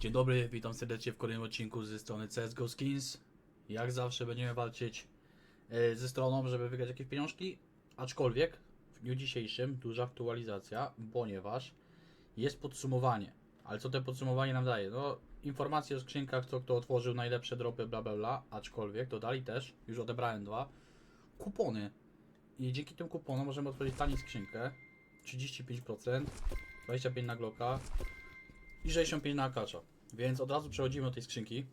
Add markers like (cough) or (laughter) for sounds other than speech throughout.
Dzień dobry, witam serdecznie w kolejnym odcinku ze strony CSGO Skins. Jak zawsze będziemy walczyć e, ze stroną, żeby wygrać jakieś pieniążki. Aczkolwiek w dniu dzisiejszym duża aktualizacja, ponieważ jest podsumowanie. Ale co to podsumowanie nam daje? No, informacje o skrzynkach, co kto otworzył, najlepsze dropy, bla bla bla. Aczkolwiek dodali też, już odebrałem dwa, kupony. I dzięki tym kuponom możemy otworzyć taniej skrzynkę. 35%, 25 na Glocka, i 65 na akacza. Więc od razu przechodzimy do tej skrzynki.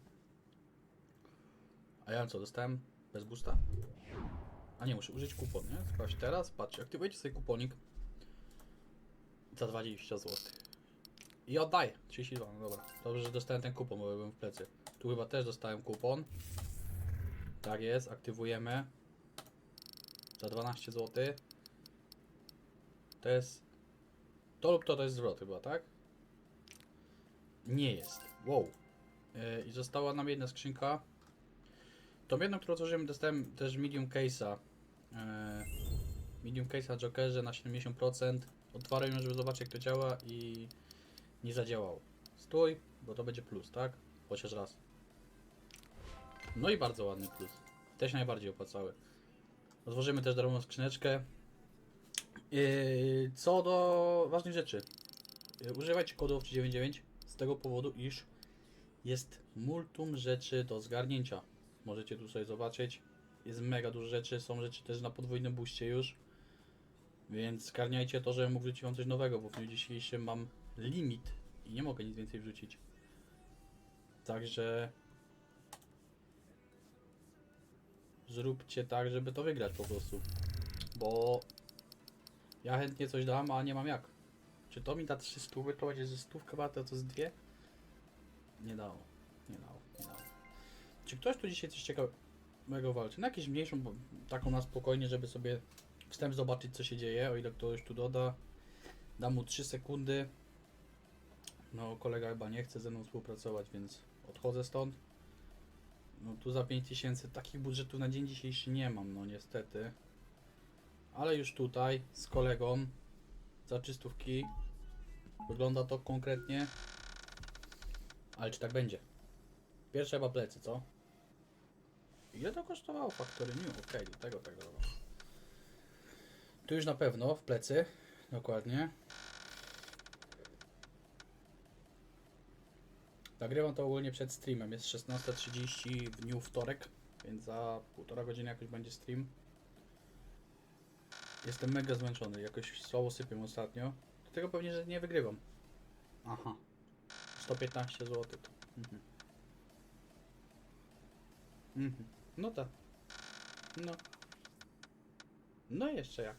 A ja co, dostałem bez boosta? A nie, muszę użyć kupon, nie? Sprawdź teraz, patrzcie, aktywujecie sobie kuponik za 20 zł. I oddaję, 32, no dobra. Dobrze, że dostałem ten kupon, bo byłem w plecy. Tu chyba też dostałem kupon. Tak jest, aktywujemy. Za 12 zł. To jest... To lub to, to jest zwrot chyba, tak? Nie jest. Wow. Yy, I została nam jedna skrzynka. Tą jedną, którą otworzyłem, dostałem też medium case'a. Yy, medium case'a Jokerze na 70%. Otwarłem ją, żeby zobaczyć jak to działa i nie zadziałało. Stój, bo to będzie plus, tak? Chociaż raz. No i bardzo ładny plus. Też najbardziej opłacały. Otworzymy też darmową skrzyneczkę. Yy, co do ważnych rzeczy. Używajcie kodu 99 z tego powodu, iż jest multum rzeczy do zgarnięcia. Możecie tu sobie zobaczyć. Jest mega dużo rzeczy, są rzeczy też na podwójnym buście już. Więc zgarniajcie to, żebym mógł wrzucić wam coś nowego, bo w dniu dzisiejszym mam limit i nie mogę nic więcej wrzucić. Także zróbcie tak, żeby to wygrać po prostu. Bo ja chętnie coś dam, a nie mam jak. Czy to mi da 3 stówy, to będzie ze stówka warta, to z dwie? Nie dało, nie dało, nie dało. Czy ktoś tu dzisiaj coś ciekawego walczy? Na jakąś mniejszą, taką na spokojnie, żeby sobie wstęp zobaczyć co się dzieje, o ile ktoś tu doda. Dam mu 3 sekundy. No kolega chyba nie chce ze mną współpracować, więc odchodzę stąd. No tu za 5000 takich budżetów na dzień dzisiejszy nie mam, no niestety. Ale już tutaj z kolegą za czystówki. Wygląda to konkretnie. Ale czy tak będzie? Pierwsze chyba plecy, co? Ile to kosztowało Factory New? Okej, do tego tego. Tu już na pewno w plecy. Dokładnie. Nagrywam to ogólnie przed streamem. Jest 16.30 w dniu wtorek, więc za półtora godziny jakoś będzie stream. Jestem mega zmęczony, jakoś słabo sypię ostatnio. Dlatego pewnie, że nie wygrywam. Aha. 115 zł. Mhm. Mhm. No tak. No. No i jeszcze jak.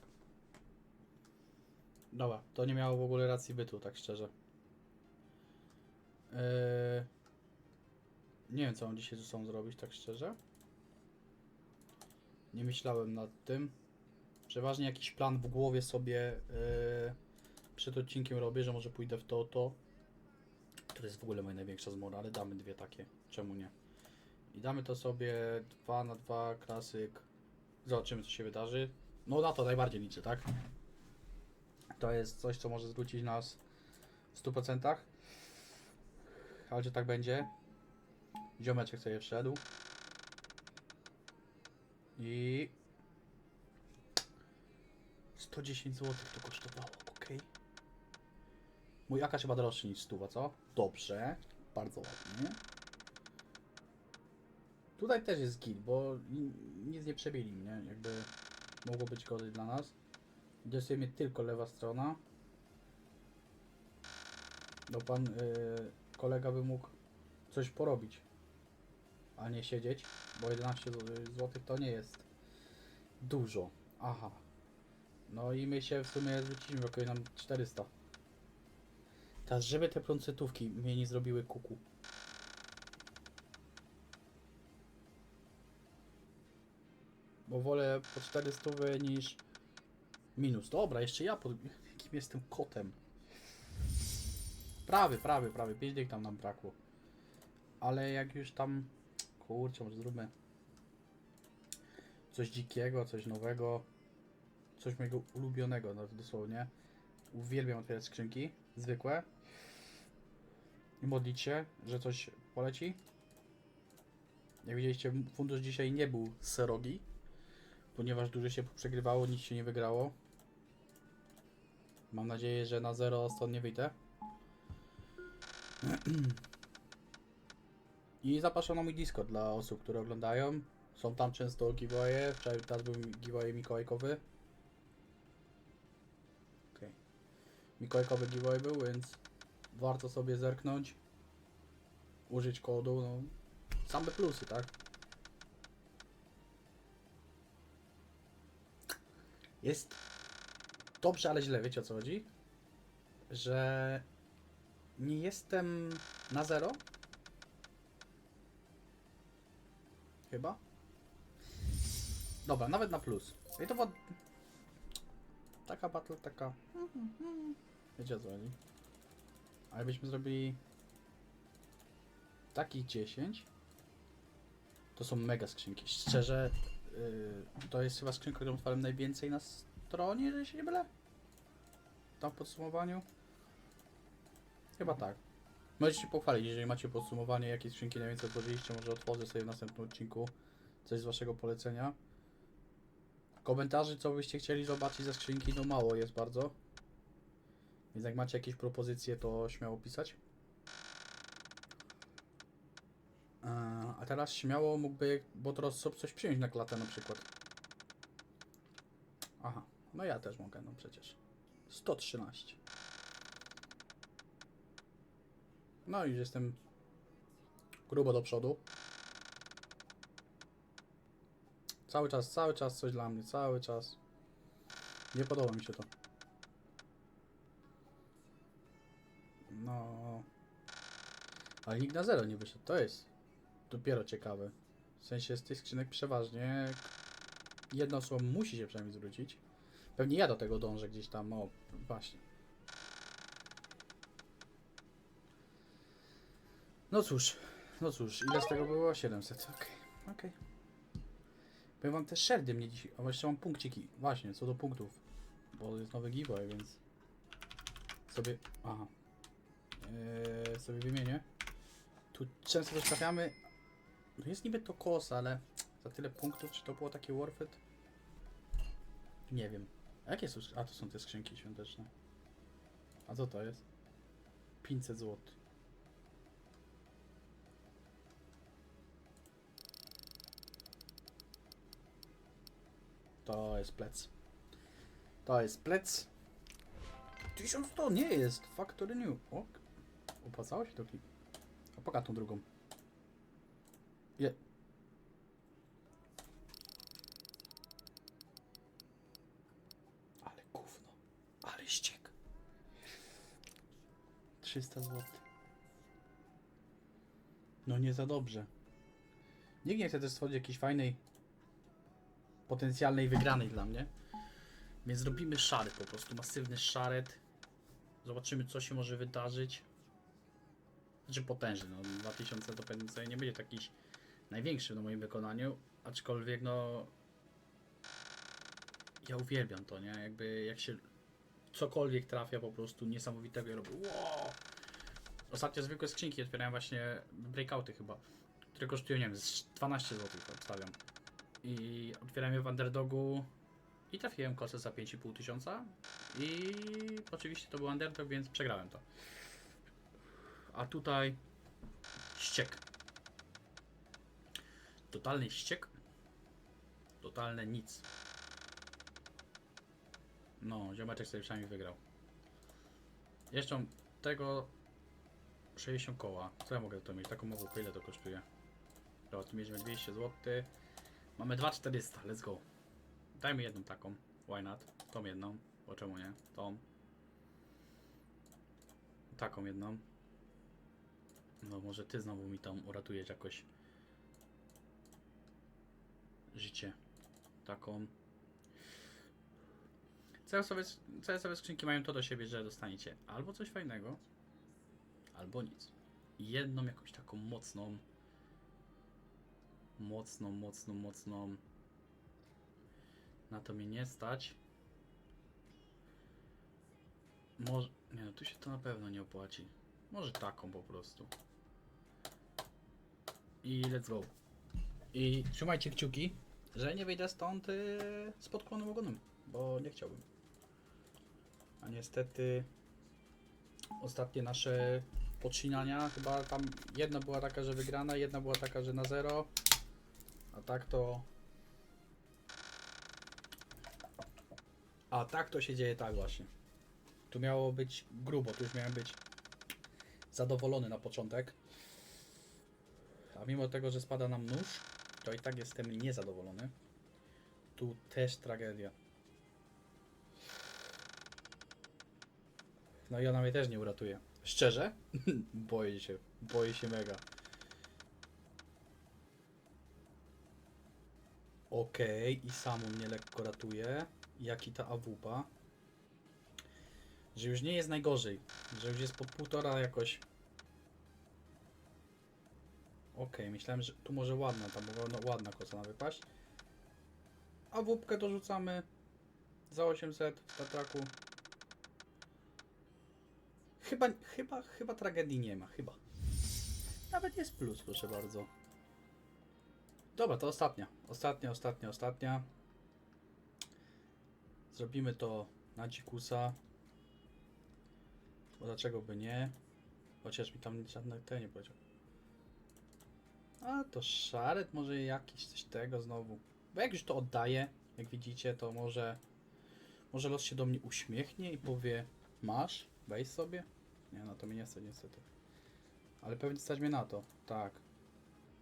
Dobra, to nie miało w ogóle racji bytu, tak szczerze. Eee... Nie wiem, co mam dzisiaj ze sobą zrobić, tak szczerze. Nie myślałem nad tym. Przeważnie jakiś plan w głowie sobie yy, przed odcinkiem robię, że może pójdę w to, to. To jest w ogóle moja największa zmora, ale damy dwie takie. Czemu nie? I damy to sobie 2 na 2 klasyk. Zobaczymy co się wydarzy. No na to najbardziej liczę, tak? To jest coś, co może zwrócić nas w 100%. Ale czy tak będzie? Ziomeczek sobie wszedł. I 110 zł to kosztowało. Mój akasz chyba droższy niż stuwa, co? Dobrze, bardzo ładnie. Tutaj też jest git, bo ni- nic nie przebili mnie, jakby mogło być gorzej dla nas. Interesuje mnie tylko lewa strona. No pan yy, kolega by mógł coś porobić, a nie siedzieć, bo 11 zł to nie jest dużo. Aha, no i my się w sumie zwróciliśmy, brakuje nam 400. Teraz, żeby te procentówki mnie nie zrobiły kuku. Bo wolę po 400 niż minus. Dobra, jeszcze ja pod... Jakim jestem kotem. Prawy, prawy, prawy. 5 dych tam nam brakło. Ale jak już tam... Kurczę, może zróbmy coś dzikiego, coś nowego coś mojego ulubionego, no dosłownie. Uwielbiam otwierać skrzynki, zwykłe. i modlić się, że coś poleci. Jak widzieliście, fundusz dzisiaj nie był serogi, ponieważ dużo się przegrywało, nic się nie wygrało. Mam nadzieję, że na zero stąd nie wyjdę. (clears throat) I zapraszam na mój Discord dla osób, które oglądają. Są tam często giveawaye. Wczoraj teraz był giveaway mikołajkowy. Okej. Mikołajkowy giveaway był, więc warto sobie zerknąć. Użyć kodu, no. Same plusy, tak? Jest dobrze, ale źle, wiecie o co chodzi? Że nie jestem na zero. Chyba. Dobra, nawet na plus. I to była taka battle, taka. Wiecie o co chodzi? A jakbyśmy zrobili takich 10, to są mega skrzynki. Szczerze, yy, to jest chyba skrzynka, którą otwarłem najwięcej na stronie, jeżeli się nie mylę. Tam w podsumowaniu. Chyba tak. Możecie się pochwalić, jeżeli macie podsumowanie, jakie skrzynki najwięcej otworzyliście, może otworzę sobie w następnym odcinku coś z waszego polecenia. Komentarzy, co byście chcieli zobaczyć ze skrzynki, no mało jest bardzo. Więc jak macie jakieś propozycje, to śmiało pisać. Eee, A teraz śmiało mógłby Botros sobie coś przyjąć na klatę na przykład. Aha, no ja też mogę, no przecież. 113. No już jestem grubo do przodu. Cały czas, cały czas coś dla mnie, cały czas. Nie podoba mi się to. No. Ale nikt na zero nie wyszedł, to jest dopiero ciekawe. W sensie z tych skrzynek przeważnie jedna osoba musi się przynajmniej zwrócić. Pewnie ja do tego dążę gdzieś tam, o właśnie. No cóż, no cóż, ile z tego było? 700, okej, okej. Powiem wam też szerdy mnie dzisiaj, a jeszcze mam punkciki, właśnie, co do punktów, bo jest nowy giveaway, więc sobie, aha, sobie wymienię. Tu często też trafiamy, no jest niby to kos, ale za tyle punktów, czy to było takie worth it? Nie wiem. Jakie są, a to są te skrzynki świąteczne. A co to jest? 500 zł. To jest plec. To jest plec. 1100 nie jest. Factory new. O, opłacało się to klik. A pokaż tą drugą. Je. Ale gówno. Ale ściek. 300 zł. No nie za dobrze. Nikt nie chce też stworzyć jakiejś fajnej potencjalnej wygranej dla mnie. Więc zrobimy szaret po prostu, masywny szaret. Zobaczymy co się może wydarzyć. Znaczy potężny, no 2000 to pewnie sobie nie będzie taki największy w moim wykonaniu, aczkolwiek no ja uwielbiam to, nie? Jakby jak się cokolwiek trafia po prostu niesamowitego ja robię wow! Ostatnio zwykłe skrzynki otwierałem właśnie breakouty chyba, które kosztują, nie wiem, z 12 zł obstawiam. I otwierałem je w underdogu i trafiłem kosę za 5,5 tysiąca i oczywiście to był underdog, więc przegrałem to. A tutaj ściek. Totalny ściek. Totalne nic. No, ziomeczek sobie przynajmniej wygrał. Jeszcze tego 60 koła. Co ja mogę to mieć? Taką mowę, ile to kosztuje? Dobra, tu mieliśmy 200 zł. Mamy 2400, let's go. Dajmy jedną taką. Why not? Tą jedną, bo czemu nie? Tą. Taką jedną. No może ty znowu mi tam uratujesz jakoś życie. Taką. Całe sobie skrzynki mają to do siebie, że dostaniecie albo coś fajnego, albo nic. Jedną jakąś taką mocną, mocną, mocną, mocną. Na to mnie nie stać. Może. Nie no, tu się to na pewno nie opłaci. Może taką po prostu. I let's go. I trzymajcie kciuki, że nie wyjdę stąd y, z podklonem ogonem, bo nie chciałbym. A niestety ostatnie nasze podcinania, chyba tam jedna była taka, że wygrana, jedna była taka, że na zero. A tak to... A tak to się dzieje tak właśnie. Tu miało być grubo, tu już miałem być zadowolony na początek. A mimo tego, że spada nam nóż, to i tak jestem niezadowolony. Tu też tragedia. No i ona mnie też nie uratuje. Szczerze? (laughs) boję się. Boję się mega. Okej, i samo mnie lekko ratuje. Jak i ta awupa. Że już nie jest najgorzej. Że już jest po półtora jakoś. Okej, myślałem, że tu może ładna, tam mogła no, ładna kosa na wypaść. A wupkę dorzucamy za 800 w tatraku. Chyba, chyba, chyba tragedii nie ma, chyba. Nawet jest plus, proszę bardzo. Dobra, to ostatnia. Ostatnia, ostatnia, ostatnia. Zrobimy to na dzikusa. Dlaczego by nie? Chociaż mi tam żadne te nie powiedział. A to szaret może jakiś coś tego znowu. Bo jak już to oddaję, jak widzicie, to może może los się do mnie uśmiechnie i powie masz, weź sobie. Nie, no to mnie nie chce niestety. Ale pewnie stać mnie na to, tak.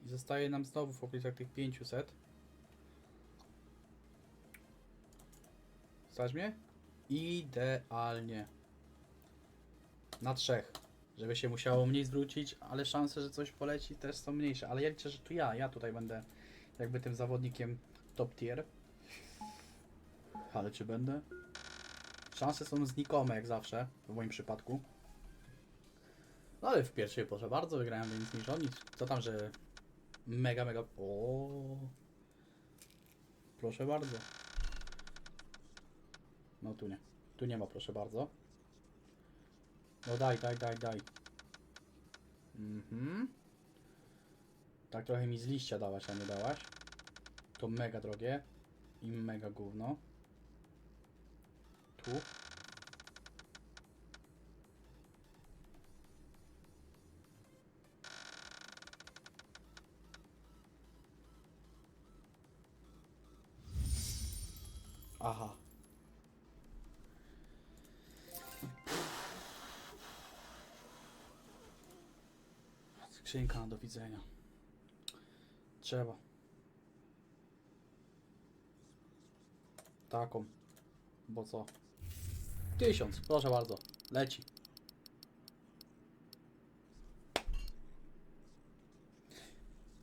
I zostaje nam znowu w okolicach tych 500. Stać mnie? Idealnie. Na trzech. Żeby się musiało mniej zwrócić, ale szanse, że coś poleci też są mniejsze. Ale ja liczę, że tu ja, ja tutaj będę jakby tym zawodnikiem top tier. Ale czy będę? Szanse są znikome jak zawsze, w moim przypadku. No ale w pierwszej proszę bardzo, wygrałem więcej niż oni. Co tam, że mega, mega... O, Proszę bardzo. No tu nie. Tu nie ma, proszę bardzo. No daj, daj, daj, daj. Mhm. Tak trochę mi z liścia dałaś, a nie dałaś. To mega drogie. I mega gówno. Tu. Aha. Skrzynka na do widzenia. Trzeba. Taką. Bo co? Tysiąc, proszę bardzo. Leci.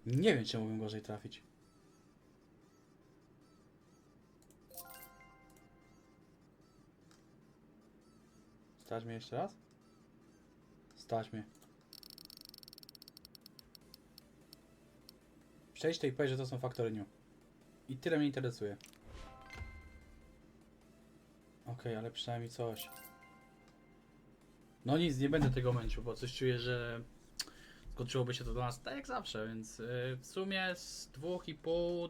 Nie wiem, czy mógłbym gorzej trafić. Stać mnie jeszcze raz? Stać mnie. Przejdź to i że to są faktory new. I tyle mnie interesuje. Okej, ale przynajmniej coś. No nic, nie będę tego męczył, bo coś czuję, że skończyłoby się to do nas tak jak zawsze, więc yy, w sumie z 2,5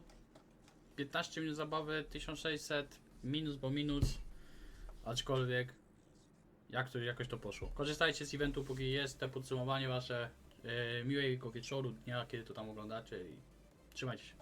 15 minut zabawy 1600 minus, bo minus aczkolwiek jak to, jakoś to poszło. Korzystajcie z eventu póki jest, te podsumowanie wasze yy, miłego wieczoru, dnia, kiedy to tam oglądacie i trzymajcie się.